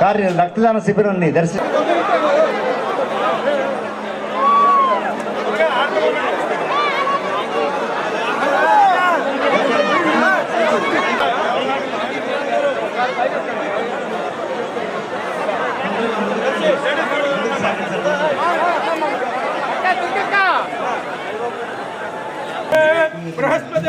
కార్య రక్తదాన శిబిరాన్ని దర్శి బృహస్పతి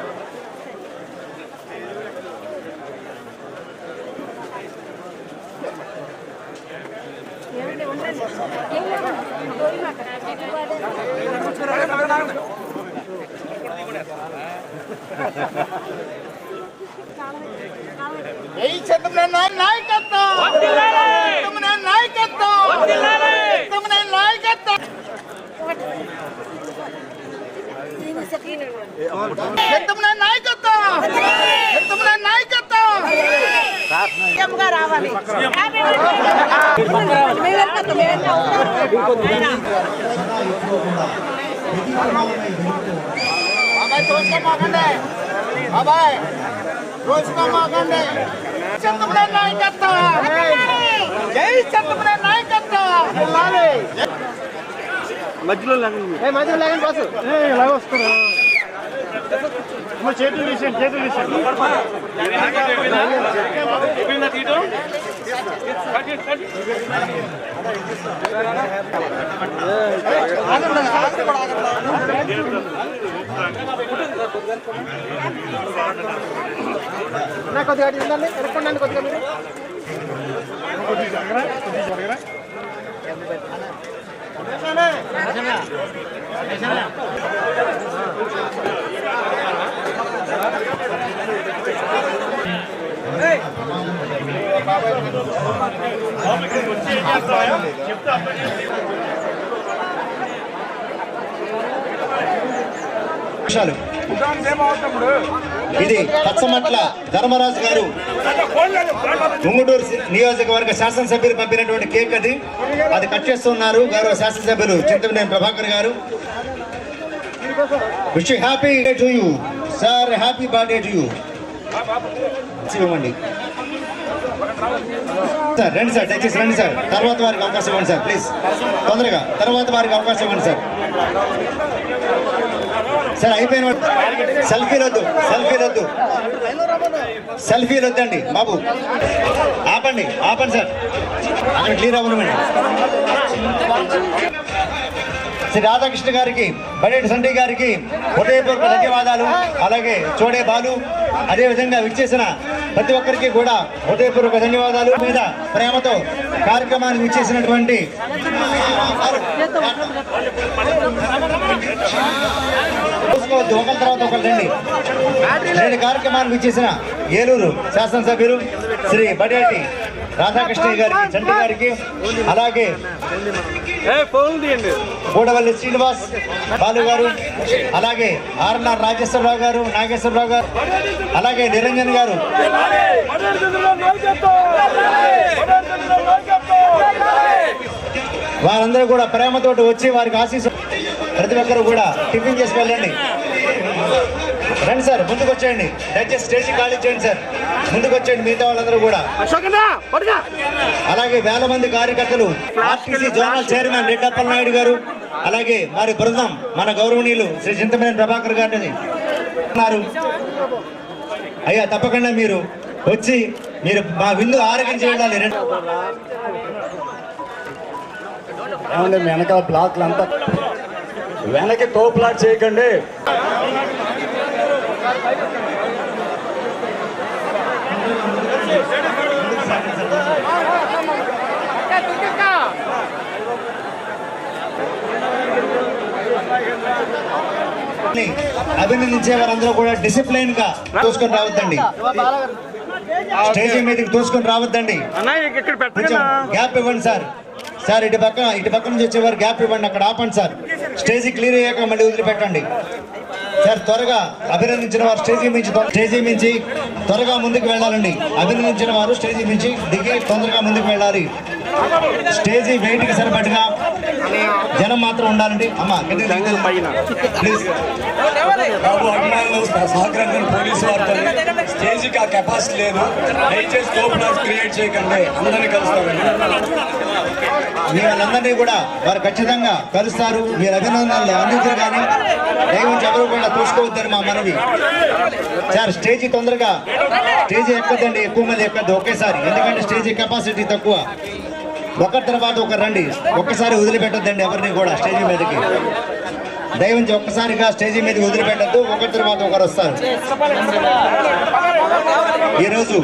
यही से तुमने नहीं नहीं करता। तुमने नहीं करता। तुमने नहीं करता। तुमने సీఎంగా రావాలి. బాబాయ్ చూసుకోమాకండి చంద్రబాబు నాయకత్వం. జై చంద్రబాబు నాయకత్వం. వెళ్ళాలి. మధ్యలో ఏ మధ్యలో లాగండి బాసు. వస్తారు చేతులు తీసేయండి చేతులు తీసేయండి. కొద్దిగా ఉందండి ఎరుక్కోండి కొద్దిగా మీరు. ఇది పచ్చమట్ల ధర్మరాజు గారు ముంగుటూరు నియోజకవర్గ శాసనసభ్యులు పంపినటువంటి కేక్ అది. అది కట్ చేస్తున్నారు గౌరవ శాసనసభ్యులు Chintamaneni Prabhakar garu. Wish happy to you sir happy birthday to you ఇవ్వండి సార్ రండి సార్ దయచేసి రండి సార్. తర్వాత వారికి అవకాశం ఇవ్వండి సార్ ప్లీజ్. తొందరగా తర్వాత వారికి అవకాశం ఇవ్వండి సార్. సార్ అయిపోయిన సెల్ఫీ రద్దు సెల్ఫీ రద్దు సెల్ఫీ రద్దండి బాబు. ఆపండి ఆపండి సార్. అక్కడ క్లియర్ అవ్వనివ్వండి. శ్రీ రాధాకృష్ణ గారికి బడేటి సండీ గారికి హృదయపూర్వక ధన్యవాదాలు. అలాగే చోడే బాలు అదే విధంగా విచ్చేసిన ప్రతి ఒక్కరికి కూడా హృదయపూర్వక ధన్యవాదాలు. మీద ప్రేమతో కార్యక్రమాన్ని విచ్చేసినటువంటి చూసుకోవద్దు ఒకరి తర్వాత ఒకరు రండి. కార్యక్రమాన్ని విచ్చేసిన ఏలూరు శాసనసభ్యులు శ్రీ బడేటి రాధాకృష్ణ గారికి చంటి గారికి అలాగే గూడవల్లి శ్రీనివాస్ బాలు గారు అలాగే ఆర్ఎన్ఆర్ రాజేశ్వరరావు గారు నాగేశ్వరరావు గారు అలాగే నిరంజన్ గారు. వారందరూ కూడా ప్రేమతోటి వచ్చి వారికి ఆశీస్సు ప్రతి ఒక్కరు కూడా టిఫిన్ చేసి వెళ్ళండి రండి సార్ ముందుకు వచ్చేయండి దయచేసి స్టేజ్ ఖాళీ చేయండి సార్. ముందుకు వచ్చేయండి మిగతా వాళ్ళందరూ కూడా. అలాగే వేల మంది కార్యకర్తలు RTC zonal chairman Reddappala Naidu garu అలాగే వారి బృందం మన గౌరవనీయులు శ్రీ చింతమనేని ప్రభాకర్ గారిని అయ్యా తప్పకుండా మీరు వచ్చి మీరు మా విందు ఆరోగ్యం చేయాలి ఏమండి వెనకాల బ్లాక్లు అంతా వెనక్కి తో ప్లాట్ చేయకండి. అభినందించే వారందరూ కూడా డిసిప్లైన్గా చూసుకొని రావద్దండి. స్టేజీ మీదకి తోసుకొని రావద్దండి. గ్యాప్ ఇవ్వండి సార్. సార్ ఇటు పక్క ఇటు పక్క నుంచి వచ్చేవారు గ్యాప్ ఇవ్వండి అక్కడ ఆపండి సార్. స్టేజీ క్లియర్ అయ్యాక మళ్ళీ వదిలిపెట్టండి. సార్ త్వరగా అభినందించిన వారు స్టేజీ మించి స్టేజీ మించి త్వరగా ముందుకు వెళ్ళాలండి. అభినందించిన వారు స్టేజీ మించి దిగి తొందరగా ముందుకు వెళ్ళాలి. స్టేజీ వెయిట్కి సరిపడిగా జనం మాత్రం ఉండాలండి. అమ్మా ప్లీజ్. బాబు అభిమానులు సహకరించిన పోలీసు వారితో స్టేజ్కి ఆ కెపాసిటీ లేదు. దయచేసి కోపనాలు క్రియేట్ చేయకండి. అందరినీ కలుస్తామండి మీ వాళ్ళందరినీ కూడా వారు ఖచ్చితంగా కలుస్తారు. మీరు అభినందనలు అందించారు కానీ దయవుంచి ఎవరు కూడా తోసుకోవద్దని మా మనవి. సార్ స్టేజీ తొందరగా స్టేజీ ఎక్కదండి ఎక్కువ మంది ఎక్కద్దు. ఒకేసారి. ఎందుకంటే స్టేజీ కెపాసిటీ తక్కువ. ఒకరి తర్వాత ఒకరు రండి. ఒక్కసారి వదిలిపెట్టద్దండి ఎవరిని కూడా స్టేజీ మీదకి. దయవించి ఒక్కసారిగా స్టేజీ మీదకి వదిలిపెట్టద్దు ఒకరి తర్వాత ఒకరు వస్తారు. ఈరోజు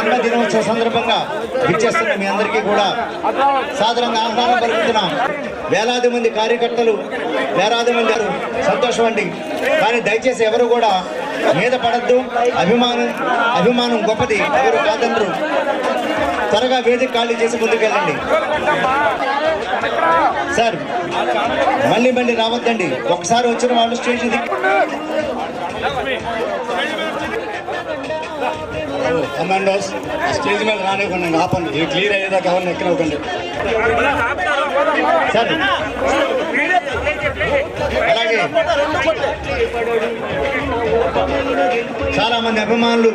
అన్న దినోత్సవ సందర్భంగా విచ్చేస్తున్న మీ అందరికీ కూడా సాధారణంగా ఆహ్వానం పలుకుతున్నాం. వేలాది మంది కార్యకర్తలు వేలాది మంది సంతోషం అండి. కానీ దయచేసి ఎవరు కూడా మీద పడద్దు అభిమానం అభిమానం గొప్పది. ఎవరు కాదనరు త్వరగా వేదిక ఖాళీ చేసి ముందుకెళ్ళండి. సార్ మళ్ళీ మళ్ళీ రావద్దండి. ఒకసారి వచ్చిన వాళ్ళు స్టేజ్ కమాండోస్ స్టేజ్ మీద రానివ్వండి ఆపండి క్లియర్ అయ్యేదాకా ఎవరిని ఎక్కనివ్వకండి. సార్ చాలా మంది అభిమానులు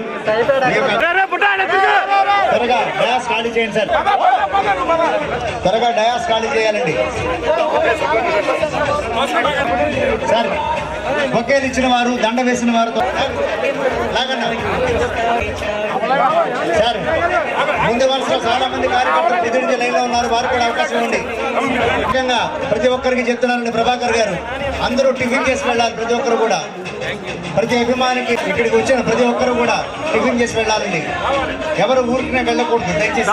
త్వరగా డయాస్ ఖాళీ చేయండి సార్. త్వరగా డయాస్ ఖాళీ చేయాలండి. సార్ బొకేలు ఇచ్చిన వారు దండ వేసిన వారు సార్ ముందు వరుసలో చాలా మంది కార్యకర్తలు ఎదురించి లైన్లో ఉన్నారు. వారు కూడా అవకాశం ఉంది. ముఖ్యంగా ప్రతి ఒక్కరికి చెప్తున్నారండి ప్రభాకర్ గారు. అందరూ టిఫిన్ చేసి వెళ్ళాలి ప్రతి ఒక్కరు కూడా. ప్రతి అభిమానికి ఇక్కడికి వచ్చిన ప్రతి ఒక్కరు కూడా టిఫిన్ చేసి వెళ్ళాలండి. ఎవరు ఊరికినే వెళ్ళకూడదు దయచేసి.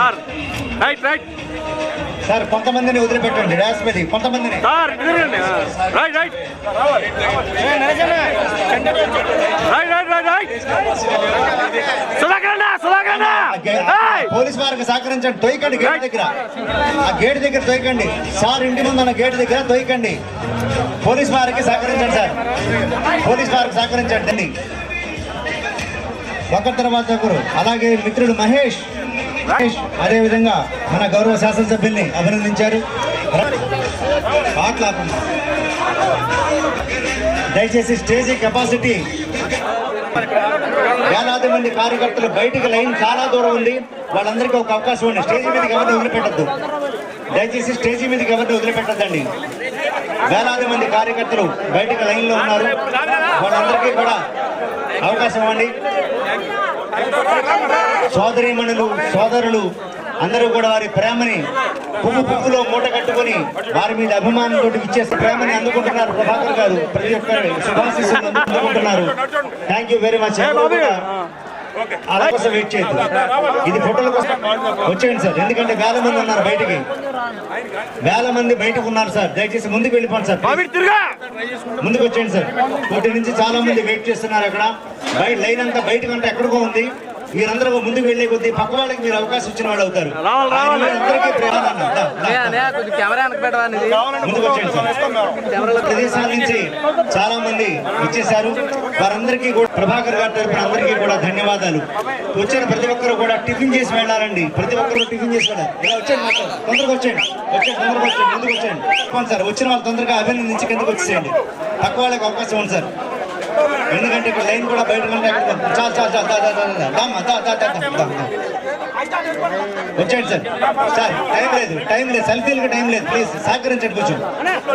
సార్ కొంతమందిని వదిలిపెట్టండి డాన్స్ మీద కొంతమందిని పోలీస్ వారికి సహకరించండి తొయ్యకండి గేట్ దగ్గర. ఆ గేట్ దగ్గర తొయ్యకండి సార్ ఇంటి ముందు ఉన్న గేట్ దగ్గర తొయ్యకండి పోలీస్ వారికి సహకరించండి సార్. పోలీస్ వారికి సహకరించండి. ఒకరి తర్వాత ఒకరు. అలాగే మిత్రుడు మహేష్. అదేవిధంగా మన గౌరవ శాసనసభ్యుల్ని అభినందించారు. పాటలు దయచేసి స్టేజీ కెపాసిటీ. వేలాది మంది కార్యకర్తలు బయటికి లైన్ చాలా దూరం ఉంది. వాళ్ళందరికీ ఒక అవకాశం ఉంది. స్టేజీ మీదకి ఎవరిని వదిలిపెట్టద్దు. దయచేసి స్టేజీ మీదకి ఎవరిని వదిలిపెట్టద్దండి. వేలాది మంది కార్యకర్తలు బయటికి లైన్లో ఉన్నారు. వాళ్ళందరికీ కూడా అవకాశం ఇవ్వండి. సోదరీమణులు సోదరులు అందరూ కూడా వారి ప్రేమని పువ్వు పువ్వులో మూట కట్టుకొని వారి మీద అభిమానంతో ఇచ్చేసి ప్రేమని అందుకుంటున్నారు ప్రభాకర్ గారు. ప్రతి ఒక్కరి శుభాశిస్సులు అందుకుంటున్నారు. థ్యాంక్ యూ వెరీ మచ్ అలా కోసం వెయిట్ ఇది ఫోటోల కోసం. వచ్చేయండి సార్ ఎందుకంటే వేల మంది ఉన్నారు బయటికి. వేల మంది బయటకు ఉన్నారు సార్. దయచేసి ముందుకు వెళ్ళిపోండి సార్. ముందుకు వచ్చేయండి సార్. కోటి నుంచి చాలా మంది వెయిట్ చేస్తున్నారు అక్కడ. బయట లైన్ అంతా బయటకంటే ఎక్కడికో ఉంది. మీరందరూ ముందుకు వెళ్ళే కొద్దీ పక్క వాళ్ళకి మీరు అవకాశం ఇచ్చిన వాళ్ళు అవుతారు. ప్రదేశాల నుంచి చాలా మంది వచ్చేసారు వారందరికీ కూడా ప్రభాకర్ గారి తరపున అందరికీ కూడా ధన్యవాదాలు. వచ్చిన ప్రతి ఒక్కరు కూడా టిఫిన్ చేసి వెళ్ళాలండి. ప్రతి ఒక్కరు టిఫిన్ చేసి వెళ్ళాలి. ఇలా వచ్చేయండి మొత్తం. తొందరగా వచ్చేయండి. వచ్చేయండి తొందరగా వచ్చేయండి ముందుకు వచ్చేయండి. సార్ వచ్చిన వాళ్ళు తొందరగా అభినందించి కిందకు వచ్చేయండి పక్క వాళ్ళకి అవకాశం ఉంది సార్. ఎందుకంటే ఇక్కడ లైన్ కూడా బయట కంటే చాలు చాలు చాలు వచ్చేయండి సార్ సార్ టైం లేదు టైం లేదు సెల్ఫీలకు టైం లేదు ప్లీజ్ సహకరించండి కొంచెం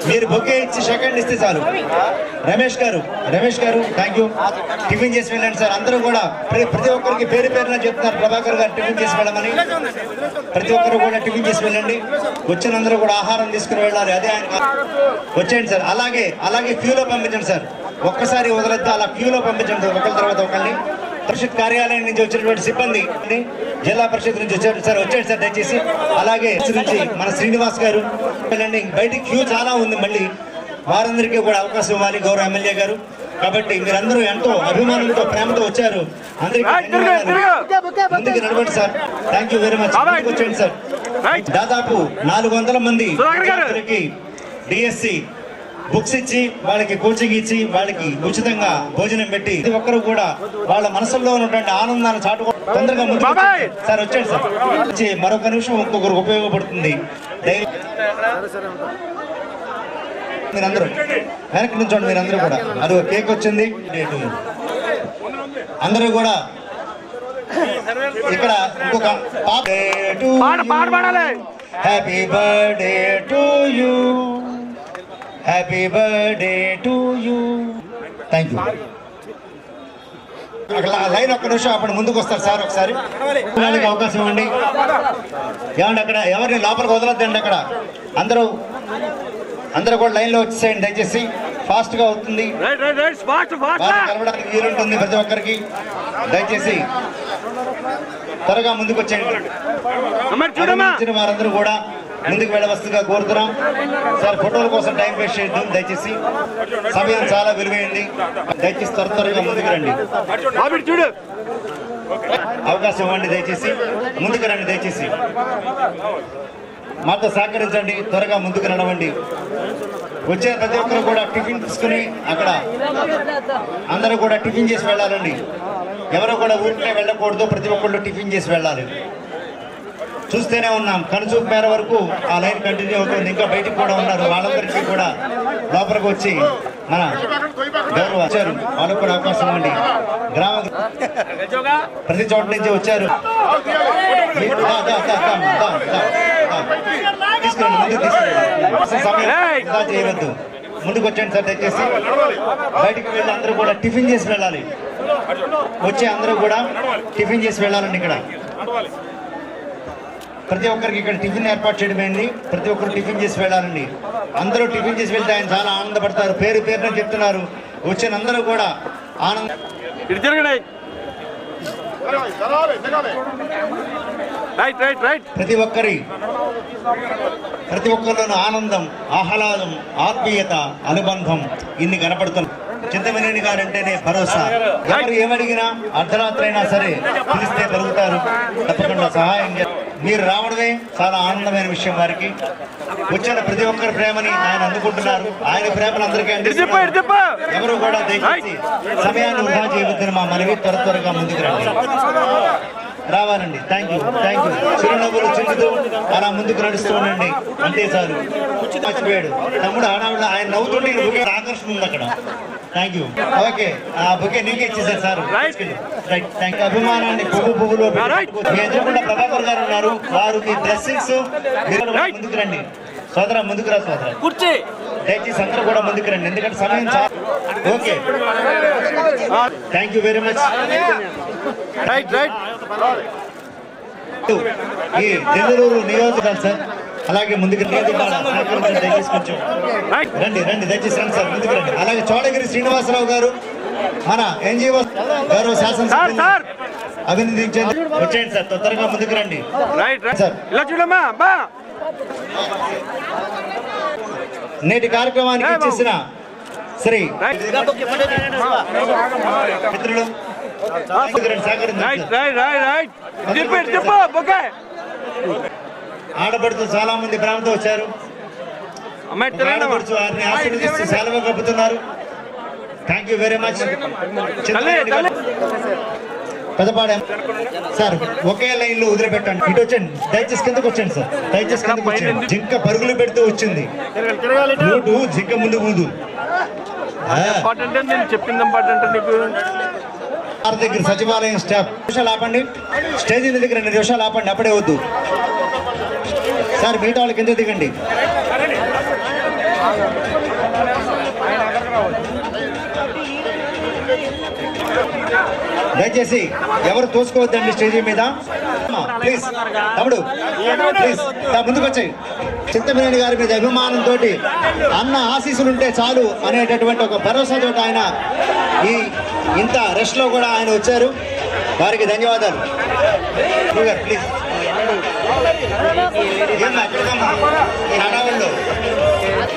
మీరు బొకే ఇచ్చి సెకండ్ ఇస్తే చాలు రమేష్ గారు రమేష్ గారు థ్యాంక్ యూ టిఫిన్ చేసి వెళ్ళండి సార్ అందరూ కూడా ప్రతి ఒక్కరికి పేరు పేరున చెప్తున్నారు ప్రభాకర్ గారు టిఫిన్ చేసి వెళ్ళమని ప్రతి ఒక్కరు కూడా టిఫిన్ చేసి వెళ్ళండి వచ్చినందరూ కూడా ఆహారం తీసుకుని వెళ్ళాలి అదే ఆయన వచ్చేయండి సార్ అలాగే అలాగే క్యూలో పంపించండి సార్ ఒక్కసారి వదలొద్దు అలా క్యూలో పంపించండి. ఒకరి తర్వాత ఒకరిని పరిషత్ కార్యాలయం నుంచి వచ్చినటువంటి సిబ్బంది జిల్లా పరిషత్ నుంచి వచ్చారు. సార్ వచ్చాడు సార్ దయచేసి. అలాగే నుంచి మన శ్రీనివాస్ గారు బయటికి క్యూ చాలా ఉంది మళ్ళీ. వారందరికీ కూడా అవకాశం ఇవ్వాలి గౌరవ ఎమ్మెల్యే గారు. కాబట్టి మీరందరూ ఎంతో అభిమానంతో ప్రేమతో వచ్చారు. అందరికీ ముందుకు నడవండి sir. Thank you very much వచ్చేయండి సార్. దాదాపు నాలుగు వందల మంది డిఎస్సి బుక్స్ ఇచ్చి వాళ్ళకి కోచింగ్ ఇచ్చి వాళ్ళకి ఉచితంగా భోజనం పెట్టి ప్రతి ఒక్కరు కూడా వాళ్ళ మనసులో ఉన్నటువంటి ఆనందాన్ని చాటు తొందరగా. సార్ వచ్చేయండి సార్. వచ్చి మరొక నిమిషం ఇంకొకరు ఉపయోగపడుతుంది. మీరందరూ వెనక్కి నుంచోండి మీరందరూ కూడా. అది ఒక కేక్ వచ్చింది. అందరూ కూడా ఇక్కడ ఇంకొక happy birthday to you happy birthday to you thank you అక్కడ లైన్ ఒక్క నిమిషం అప్పుడు ముందుకు వస్తారు సార్ ఒకసారి. అవకాశం ఇవ్వండి. ఏమండి అక్కడ ఎవరిని లోపలికి వదలొద్దండి అక్కడ? అందరూ అందరూ కూడా లైన్లో వచ్చేసేయండి దయచేసి. ఫాస్ట్గా అవుతుంది. కలవడానికి వీలుంటుంది ప్రతి ఒక్కరికి. దయచేసి త్వరగా ముందుకు వచ్చేయండి. వారందరూ కూడా ముందుకు వెళ్ళవస్తుగా కోరుతున్నాం? సార్ ఫోటోల కోసం టైం వేస్ట్ చేయొద్దు దయచేసి. సమయం చాలా విలువైంది. దయచేసి త్వర త్వరగా ముందుకు రండి. చూడు అవకాశం ఇవ్వండి దయచేసి. ముందుకు రండి దయచేసి. మాతో సహకరించండి త్వరగా ముందుకు నడవండి. వచ్చే ప్రతి ఒక్కరు కూడా టిఫిన్ తీసుకుని అక్కడ అందరూ కూడా టిఫిన్ చేసి వెళ్ళాలండి. ఎవరు కూడా ఊరికే వెళ్ళకూడదు ప్రతి ఒక్కళ్ళు టిఫిన్ చేసి వెళ్ళాలి. చూస్తూనే ఉన్నాం. కనుచూపు మేర వరకు ఆ లైన్ కంటిన్యూ అవుతుంది. ఇంకా బయటికి కూడా ఉన్నారు. వాళ్ళందరికీ కూడా లోపలికి వచ్చి మన గౌరవ వచ్చారు. వాళ్ళకు కూడా అవకాశం ఇవ్వండి గ్రామ ప్రతి చోట నుంచి వచ్చారు. చేయవద్దు. ముందుకు వచ్చండి సార్ దయచేసి. బయటికి వెళ్ళి అందరూ కూడా టిఫిన్ చేసి వెళ్ళాలి. వచ్చే అందరూ కూడా టిఫిన్ చేసి వెళ్ళాలండి ఇక్కడ. ప్రతి ఒక్కరికి ఇక్కడ టిఫిన్ ఏర్పాటు చేయడమేంది ప్రతి ఒక్కరు టిఫిన్ చేసి వెళ్ళాలండి. అందరూ టిఫిన్ చేసి వెళ్తే ఆయన చాలా ఆనందపడతారు. పేరు పేరున చెప్తున్నారు. వచ్చిన అందరూ కూడా ఆనంద ప్రతి ఒక్కరి ప్రతి ఒక్కరిలోనూ ఆనందం ఆహ్లాదం ఆత్మీయత అనుబంధం ఇన్ని కనపడుతుంది చింతమనేని గారంటేనే భరోసా. ఎవరు ఏమడిగినా అర్ధరాత్రి అయినా సరే పిలిస్తే పెరుగుతారు తప్పకుండా సహాయం చే- మీరు రావడమే చాలా ఆనందమైన విషయం వారికి. వచ్చిన ప్రతి ఒక్కరి ప్రేమని ఆయన అందుకుంటున్నారు. ఆయన ప్రేమను అందరికీ అందిస్తున్నారు. ఎవరు కూడా దయచేసి సమయాన్ని వృధా చేయవద్దని మా మనవి త్వర త్వరగా ముందుకు రండి. రావాలండి. థ్యాంక్ యూ థ్యాంక్ యూ చిరునవ్వులు చిందుతూ అలా ముందుకు నడుస్తూ ఉండండి. అంతే చాలు. మర్చిపోయాడు. తమ్ముడు ఆడవాళ్ళ ఆయన నవ్వుతుంటే బుకే ఆకర్షణ ఉంది అక్కడ. థ్యాంక్ యూ ఓకే ఆ బుకే నీకే ఇచ్చేసారు సార్. రైట్ థ్యాంక్ అభిమానాన్ని పువ్వు పువ్వులో మీ ఎదురుకుండా ప్రభాకర్ గారు ఉన్నారు. వారు మీ డ్రెస్సింగ్స్. ముందుకు రండి. సోదరా ముందుకు రా సోదరా. కుర్చీ. దయచేసి అందరూ కూడా ముందుకు రండి. ఎందుకంటే సమయం okay thank you very much right right ఈ తెల్లూరు నియోజకవర్గం సార్. అలాగే ముందుకు దయచేసి కొంచెం రైట్ రండి రండి దయచేసి రండి సార్. ముందుకు రండి. అలాగే చోడగిరి శ్రీనివాసరావు గారు మన ఎన్జిఓ గౌరవ సార్ అభినందించండి వచ్చేయండి సార్. తొందరగా ముందుకు రండి. Right right sir. నేటి కార్యక్రమానికి. ఇచ్చేసిన శ్రీ మిత్రులు ముందుకు రండి, సహకరించండి right sir. Right right right తిప్పు ఇటు తిప్పు బొకే ఆడపడుతు చాలా మంది ప్రేమతో వచ్చారు సెలవు కప్పుతున్నారు. Thank you very much Peddapada. Sir ఒకే లైన్లో వదిలిపెట్టండి. ఇటు వచ్చండి దయచేసి కిందకు వచ్చండి సార్. దయచేసి కిందకు వచ్చండి జింక పరుగులు పెడుతూ వచ్చింది. జింక ముందు ముందు నేను చెప్పింది ఇంపార్టెంట్ నీకు వారి దగ్గర సచివాలయం స్టాఫ్. నిమిషాలు ఆపండి. స్టేజ్ దగ్గర రెండు నిమిషాలు ఆపండి అప్పుడే వద్దు. సార్ మిగతా వాళ్ళకి కింద దిగండి. దయచేసి ఎవరు తోసుకోవద్దండి స్టేజీ మీద? ప్లీజ్ తమ్ముడు ప్లీజ్ ముందుకు వచ్చాయి చింతమనేని గారి మీద అభిమానంతో అన్న ఆశీస్సులు చాలు అనేటటువంటి ఒక భరోసాతో ఆయన ఈ ఇంత రష్లో కూడా ఆయన వచ్చారు. వారికి ధన్యవాదాలు. ప్లీజ్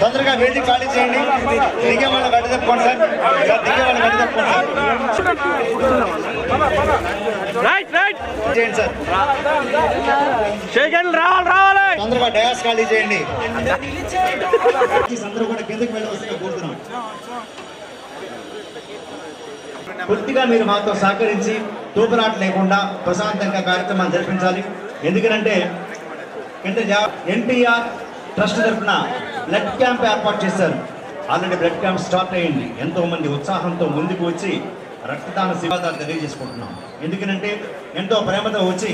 తొందరగా వేదిక ఖాళీ చేయండి. దిగే వాళ్ళ గడ్డ తప్పుకోండి సార్. సార్ దిగే వాళ్ళ గడ్డ తప్పుకోండి సార్. రైట్ రైట్ చేయండి సార్. రావాలి రావాలి. తొందరగా డయాస్ ఖాళీ చేయండి. అందరూ కూడా కిందకి వెళ్ళవలసిందిగా కోరుతున్నాం. పూర్తిగా మీరు మాతో సహకరించి తూపులాట లేకుండా ప్రశాంతంగా కార్యక్రమాలు జరిపించాలి. ఎందుకంటే ఎన్టీఆర్ ట్రస్ట్ తరఫున బ్లడ్ క్యాంప్ ఏర్పాటు చేశారు. ఆల్రెడీ బ్లడ్ క్యాంప్ స్టార్ట్ అయ్యింది. ఎంతో మంది ఉత్సాహంతో ముందుకు వచ్చి రక్తదాన శివాదాలు తెలియజేసుకుంటున్నాం. ఎందుకంటే ఎంతో ప్రేమతో వచ్చి